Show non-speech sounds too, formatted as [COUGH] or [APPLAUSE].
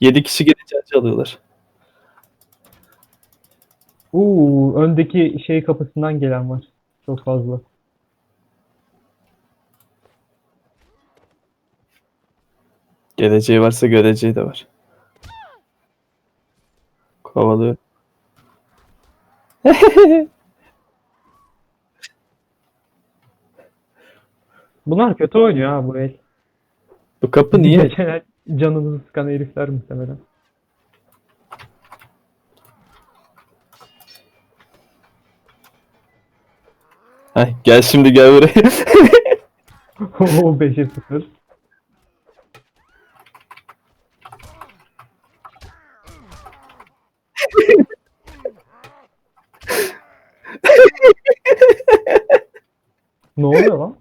7 kişi gelince alıyorlar. Uuu öndeki şey kapısından gelen var. Çok fazla. Geleceği varsa göreceği de var. Kovalıyor. [LAUGHS] Bunlar kötü oynuyor ha bu el. Bu kapı niye? Geçen el canımızı sıkan herifler muhtemelen. Heh, gel şimdi gel buraya. Oo 5'e 0. ne oluyor lan?